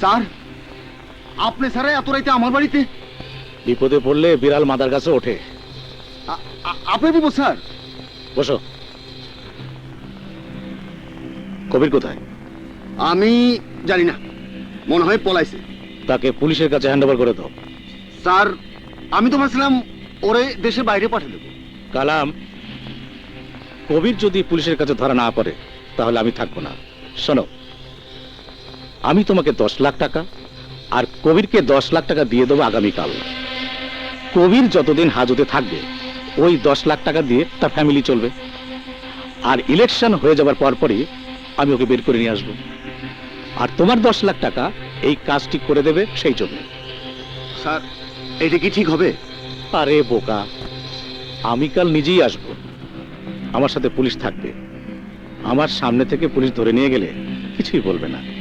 Sir আপনি sir এত রাইতে আমার বাড়িতে? বিপদে পড়লে বিড়াল মাদার কাছে ওঠে। আ- আ- আপনি বিপদ স্যার। বসো। কবির কোথায়? আমি জানি না মনে হয় পলাইছে। তাকে পুলিশের কাছে হ্যান্ড ওভার করে দাও। স্যার আমি তো ভাবছিলাম ওরে দেশের বাইরে পাঠিয়ে দেবো। কালাম কবির যদি পুলিশের কাছে ধরা না পড়ে তাহলে আমি থাকব না। শোনো আমি তোমাকে দশ লাখ টাকা আর কবিরকে দশ লাখ টাকা দিয়ে দেবো আগামীকাল। কবির যতদিন হাজতে থাকবে ওই দশ লাখ টাকা দিয়ে তার ফ্যামিলি চলবে। আর ইলেকশন হয়ে যাবার পরপরই আমি ওকে বের করে নিয়ে আসব। আর তোমার দশ লাখ টাকা এই কাজটি করে দেবে সেই জন্য। স্যার এটা কি ঠিক হবে? আরে বোকা আমি কাল নিজেই আসব। আমার সাথে পুলিশ থাকবে। আমার সামনে থেকে পুলিশ ধরে নিয়ে গেলে কিছুই বলবে না।